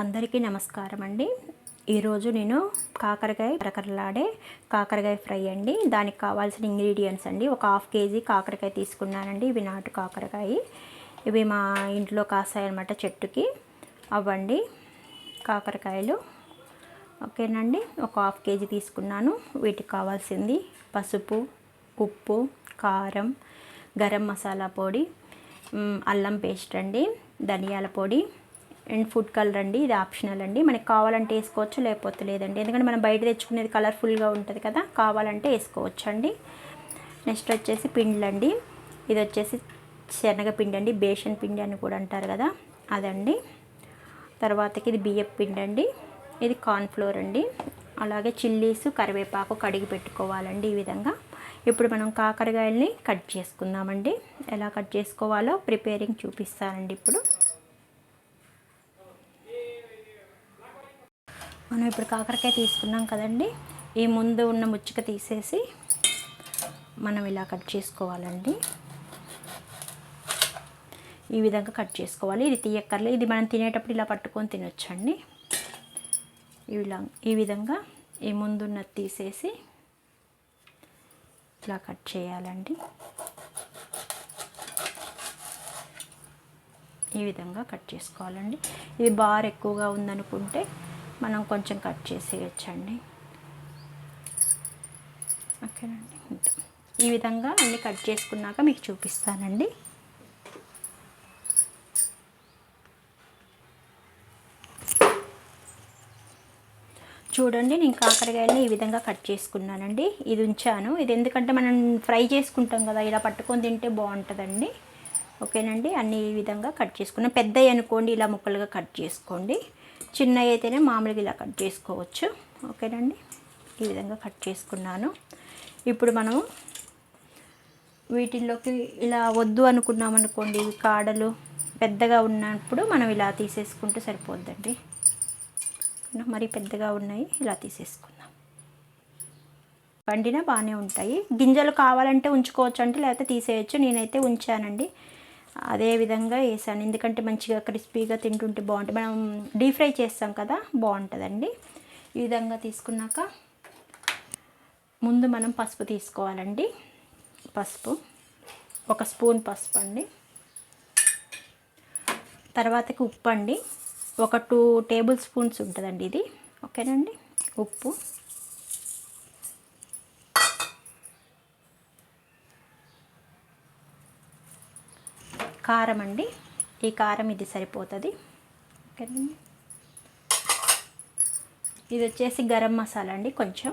అందరికీ నమస్కారం అండి. ఈరోజు నేను కాకరకాయ కరకరలాడే కాకరకాయ ఫ్రై అండి. దానికి కావాల్సిన ఇంగ్రీడియంట్స్ అండి. ఒక హాఫ్ కేజీ కాకరకాయ తీసుకున్నానండి. ఇవి నాటు కాకరకాయ. ఇవి మా ఇంట్లో కాసాయన్నమాట చెట్టుకి. అవ్వండి. కాకరకాయలు. ఓకేనండి. ఒక హాఫ్ కేజీ తీసుకున్నాను. వీటికి కావాల్సింది పసుపు ఉప్పు కారం గరం మసాలా పొడి అల్లం పేస్ట్ అండి. ధనియాల పొడి అండ్ ఫుడ్ కలర్ అండి ఇది ఆప్షనల్ అండి. మనకి కావాలంటే వేసుకోవచ్చు లేకపోతే లేదండి. ఎందుకంటే మనం బయట తెచ్చుకునేది కలర్ఫుల్గా ఉంటుంది కదా కావాలంటే వేసుకోవచ్చు అండి నెక్స్ట్ వచ్చేసి పిండ్లండి ఇది వచ్చేసి శనగపిండి అండి బేషన్ పిండి అని కూడా అంటారు కదా అదండి. తర్వాతకి ఇది బియ్యపు పిండి అండి. ఇది కార్న్ఫ్లోర్ అండి. అలాగే చిల్లీస్ కరివేపాకు కడిగి పెట్టుకోవాలండి ఈ విధంగా. ఇప్పుడు మనం కాకరకాయల్ని కట్ చేసుకుందామండి. ఎలా కట్ చేసుకోవాలో ప్రిపేరింగ్ చూపిస్తానండి ఇప్పుడు. మనం ఇప్పుడు కాకరకాయ తీసుకున్నాం కదండి. ఈ ముందు ఉన్న ముచ్చుక తీసేసి మనం ఇలా కట్ చేసుకోవాలండి. ఈ విధంగా కట్ చేసుకోవాలి. ఇది తీయక్కర్లే ఇది మనం తినేటప్పుడు ఇలా పట్టుకొని తినొచ్చండి. ఇలా ఈ విధంగా ఈ ముందున్నది తీసేసి ఇలా కట్ చేయాలండి. ఈ విధంగా కట్ చేసుకోవాలండి. ఇది బార్ ఎక్కువగా ఉందనుకుంటే మనం కొంచెం కట్ చేసేయచ్చండి. ఓకేనండి ఈ విధంగా అన్ని కట్ చేసుకున్నాక మీకు చూపిస్తానండి. చూడండి నేను కాకరకాయలని ఈ విధంగా కట్ చేసుకున్నానండి. ఇది ఉంచాను. ఇది ఎందుకంటే మనం ఫ్రై చేసుకుంటాం కదా ఇలా పట్టుకొని తింటే బాగుంటుందండి. ఓకేనండి అన్ని ఈ విధంగా కట్ చేసుకున్నాం. పెద్దవి అనుకోండి ఇలా ముక్కలుగా కట్ చేసుకోండి. చిన్నవి అయితేనే మామూలుగా ఇలా కట్ చేసుకోవచ్చు. ఓకేనండి? ఈ విధంగా కట్ చేసుకున్నాను. ఇప్పుడు మనము వీటిల్లోకి ఇలా వద్దు అనుకున్నామనుకోండి ఇవి కాడలు పెద్దగా ఉన్నప్పుడు మనం ఇలా తీసేసుకుంటే సరిపోద్దండి. మరి పెద్దగా ఉన్నాయి ఇలా తీసేసుకుందాం. పండినా బాగానే ఉంటాయి. గింజలు కావాలంటే ఉంచుకోవచ్చు అంటే లేకపోతే తీసేయచ్చు. నేనైతే ఉంచానండి. అదే విధంగా వేసాను. ఎందుకంటే మంచిగా క్రిస్పీగా తింటుంటే బాగుంటుంది. మనం డీప్ ఫ్రై చేస్తాం కదా బాగుంటుందండి. ఈ విధంగా తీసుకున్నాక ముందు మనం పసుపు తీసుకోవాలండి. పసుపు ఒక స్పూన్ పసుపు అండి. తర్వాతకి ఉప్పు అండి. ఒక టూ టేబుల్ స్పూన్స్ ఉంటుందండి ఇది. ఓకేనండి? ఉప్పు కారం అండి ఈ కారం ఇది సరిపోతుంది. ఓకేనండి ఇది వచ్చేసి గరం మసాలా అండి కొంచెం.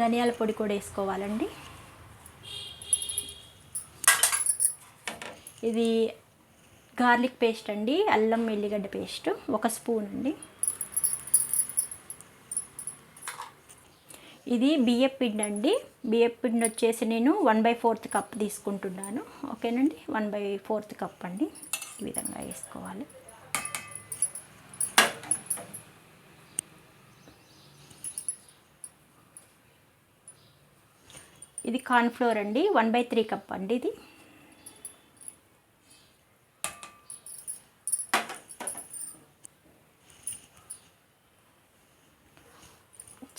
ధనియాల పొడి కూడా వేసుకోవాలండి. ఇది గార్లిక్ పేస్ట్ అండి అల్లం ఎల్లిగడ్డ పేస్ట్. ఒక స్పూన్ అండి. ఇది బియ్యపు పిండి అండి బియ్యపు పిండి వచ్చేసి నేను వన్ బై ఫోర్త్ కప్ తీసుకుంటున్నాను. ఓకేనండి? వన్ బై ఫోర్త్ కప్ అండి. ఈ విధంగా వేసుకోవాలి. ఇది కార్న్ఫ్లోర్ అండి. వన్ బై త్రీ కప్ అండి ఇది.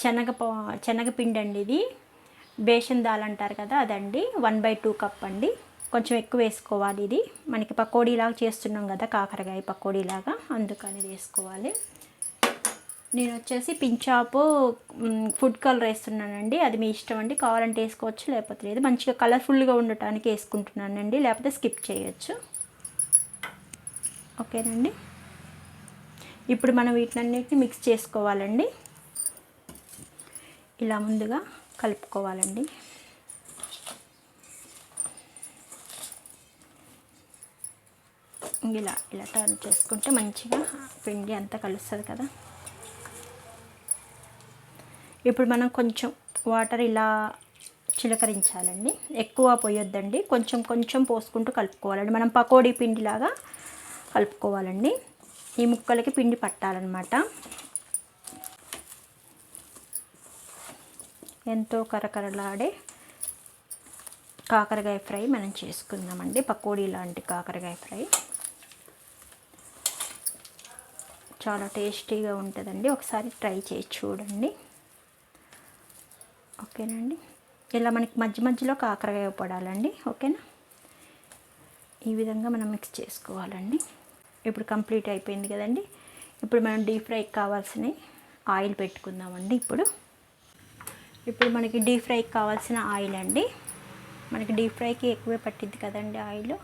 శనగ శనగ శనగపిండి అండి ఇది. బేషన్ దాల్ అంటారు కదా అదండి. వన్ బై టూ కప్ అండి. కొంచెం ఎక్కువ వేసుకోవాలి ఇది. మనకి పకోడీలాగా చేస్తున్నాం కదా కాకరకాయ పకోడీలాగా. అందుకని వేసుకోవాలి. నేను వచ్చేసి పించాపు ఫుడ్ కలర్ వేస్తున్నానండి. అది మీ ఇష్టం అండి. కావాలంటే వేసుకోవచ్చు లేకపోతే లేదు. మంచిగా కలర్ఫుల్గా ఉండటానికి వేసుకుంటున్నానండి. లేకపోతే స్కిప్ చేయొచ్చు. ఓకేనండి? ఇప్పుడు మనం వీటినన్నిటిని మిక్స్ చేసుకోవాలండి. ఇలా ముందుగా కలుపుకోవాలండి. ఇలా ఇలా టర్న్ చేసుకుంటే మంచిగా పిండి అంతా కలుస్తుంది కదా. ఇప్పుడు మనం కొంచెం వాటర్ ఇలా చిలకరించాలండి. ఎక్కువ పోయొద్దండి. కొంచెం కొంచెం పోసుకుంటూ కలుపుకోవాలండి. మనం పకోడీ పిండిలాగా కలుపుకోవాలండి. ఈ ముక్కలకి పిండి పట్టాలన్నమాట. ఎంతో కరకరలాడే కాకరకాయ ఫ్రై మనం చేసుకుందామండి. పకోడీ లాంటి కాకరకాయ ఫ్రై. చాలా టేస్టీగా ఉంటుందండి. ఒకసారి ట్రై చేసి చూడండి. ఓకేనండి? ఇలా మనకి మధ్య మధ్యలో కాకరకాయ పడాలండి. ఓకేనా? ఈ విధంగా మనం మిక్స్ చేసుకోవాలండి. ఇప్పుడు కంప్లీట్ అయిపోయింది కదండి. ఇప్పుడు మనం డీప్ ఫ్రైకి కావాల్సినవి ఆయిల్ పెట్టుకుందామండి. ఇప్పుడు ఇప్పుడు మనకి డీప్ ఫ్రైకి కావాల్సిన ఆయిల్ అండి. మనకి డీప్ ఫ్రైకి ఎక్కువే పట్టిద్ది కదండి ఆయిల్.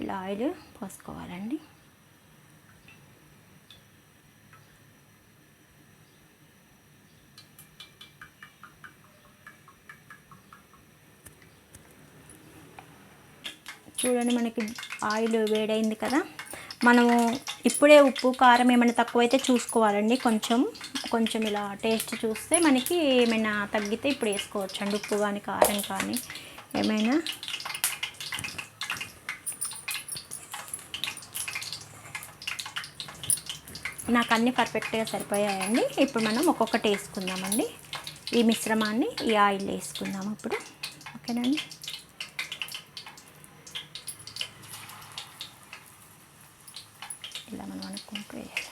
ఇలా ఆయిల్ పోసుకోవాలండి. చూడండి మనకి ఆయిల్ వేడైంది కదా. మనము ఇప్పుడే ఉప్పు కారం ఏమైనా తక్కువైతే చూసుకోవాలండి కొంచెం. కొంచెం ఇలా టేస్ట్ చూస్తే మనకి ఏమైనా తగ్గితే ఇప్పుడు వేసుకోవచ్చు అండి ఉప్పు కానీ కారం కానీ ఏమైనా. నాకు అన్నీ పర్ఫెక్ట్గా సరిపోయాయండి. ఇప్పుడు మనం ఒక్కొక్కటి వేసుకుందామండి. ఈ మిశ్రమాన్ని ఈ ఆయిల్ వేసుకుందాం ఇప్పుడు. ఓకేనండి ఇలా మనం అనుకుంటూ వేయాలి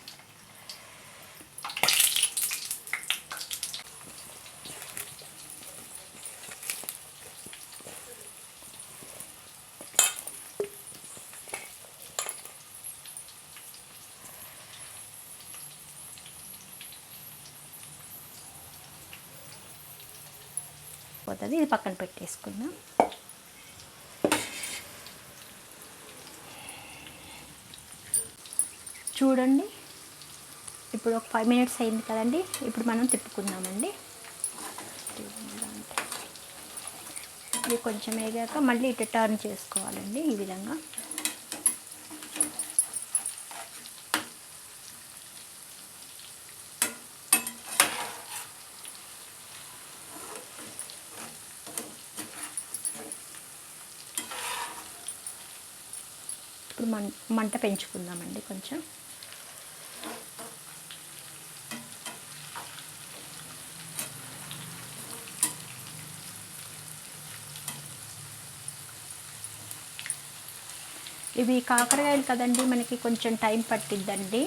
పోతుంది ఇది పక్కన పెట్టేసుకుందాం. చూడండి. ఇప్పుడు ఒక ఫైవ్ మినిట్స్ అయింది కదండి. ఇప్పుడు మనం తిప్పుకుందామండి. ఇది కొంచెం వేగాక మళ్ళీ ఇటు టర్న్ చేసుకోవాలండి ఈ విధంగా. ఇప్పుడు మం మంట పెంచుకుందామండి కొంచెం. ఇవి కాకరకాయలు కదండి మనకి కొంచెం టైం పట్టిద్దండి.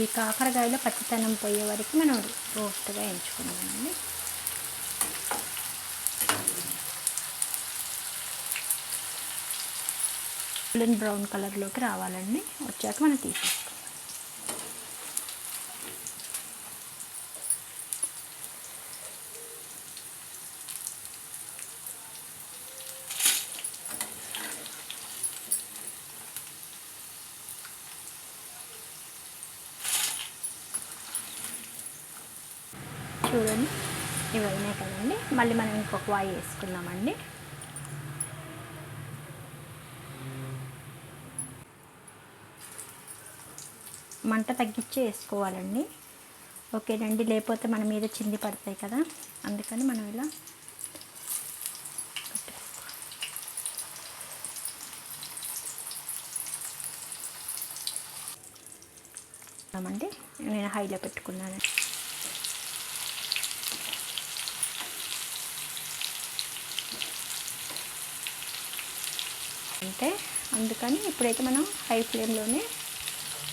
ఈ కాకరకాయలో పచ్చితనం పోయే వరకు మనం రోస్ట్గా ఎంచుకున్నామండి గోల్డెన్ బ్రౌన్ కలర్లోకి రావాలండి. వచ్చాక మనం తీసేసుకోవాలి చూడండి ఇవన్నీ కదండి మళ్ళీ మనం ఇంకొక వాయి వేసుకుందామండి మంట తగ్గించి వేసుకోవాలండి ఓకేనండి లేకపోతే మన మీద చింది పడతాయి కదా అందుకని మనం ఇలా అండి నేను హైలో పెట్టుకున్నాను అంటే అందుకని ఇప్పుడైతే మనం హై ఫ్లేమ్లోనే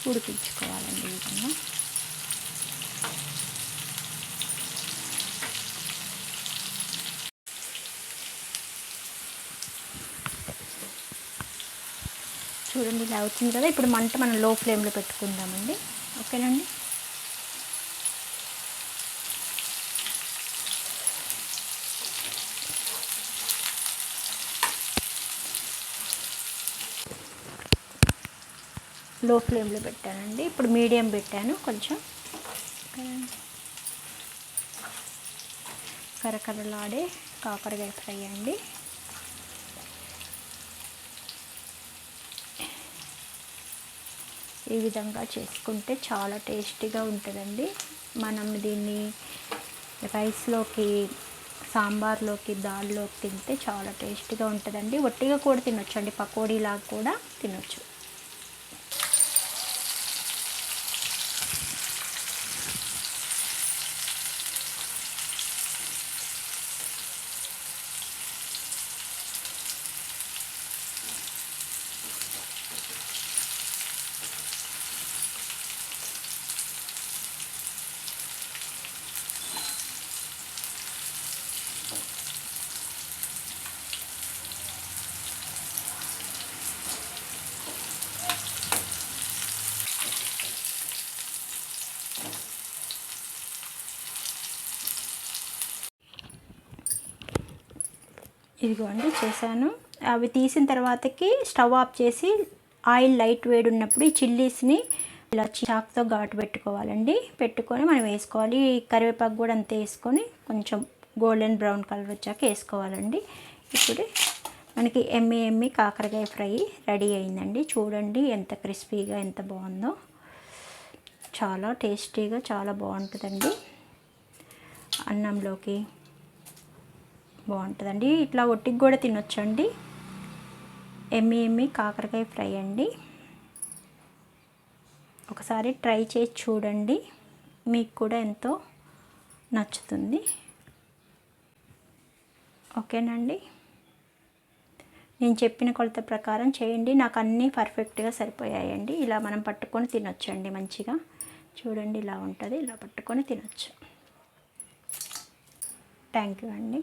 ఉడికించుకోవాలండి ఈ విధంగా. చూడండి ఇలా వచ్చింది కదా ఇప్పుడు మంట మనం లో ఫ్లేమ్లో పెట్టుకుందామండి ఓకేనండి లో ఫ్లేమ్లో పెట్టానండి. ఇప్పుడు మీడియం పెట్టాను కొంచెం. కరకరలాడే కాకరకాయ ఫ్రై అండి. ఈ విధంగా చేసుకుంటే చాలా టేస్టీగా ఉంటుందండి. మనం దీన్ని రైస్లోకి సాంబార్లోకి దాల్లోకి తింటే చాలా టేస్టీగా ఉంటుందండి. ఒట్టిగా కూడా తినొచ్చు అండి పకోడీలాగా కూడా తినొచ్చు. ఇదిగోండి చేశాను. అవి తీసిన తర్వాతకి స్టవ్ ఆఫ్ చేసి ఆయిల్ లైట్ వేడి ఉన్నప్పుడు ఈ చిల్లీస్ని ఇలా చాక్తో ఘాటు పెట్టుకోవాలండి. పెట్టుకొని మనం వేసుకోవాలి. కరివేపాకు కూడా అంతే వేసుకొని కొంచెం గోల్డెన్ బ్రౌన్ కలర్ వచ్చాక వేసుకోవాలండి. ఇప్పుడు మనకి ఎమ్మి ఎమ్మి కాకరకాయ ఫ్రై రెడీ అయిందండి. చూడండి ఎంత క్రిస్పీగా ఎంత బాగుందో. చాలా టేస్టీగా చాలా బాగుంటుందండి. అన్నంలోకి బాగుంటుందండి. ఇట్లా ఒట్టికి కూడా తినొచ్చండి. ఎమ్మి ఎమ్మి కాకరకాయ ఫ్రై అండి. ఒకసారి ట్రై చేసి చూడండి. మీకు కూడా ఎంతో నచ్చుతుంది. ఓకేనండి. నేను చెప్పిన కొలత ప్రకారం చేయండి. నాకు అన్నీ పర్ఫెక్ట్గా సరిపోయాయండి. ఇలా మనం పట్టుకొని తినొచ్చండి మంచిగా. చూడండి ఇలా ఉంటుంది. ఇలా పట్టుకొని తినొచ్చు. థ్యాంక్ యూ అండి.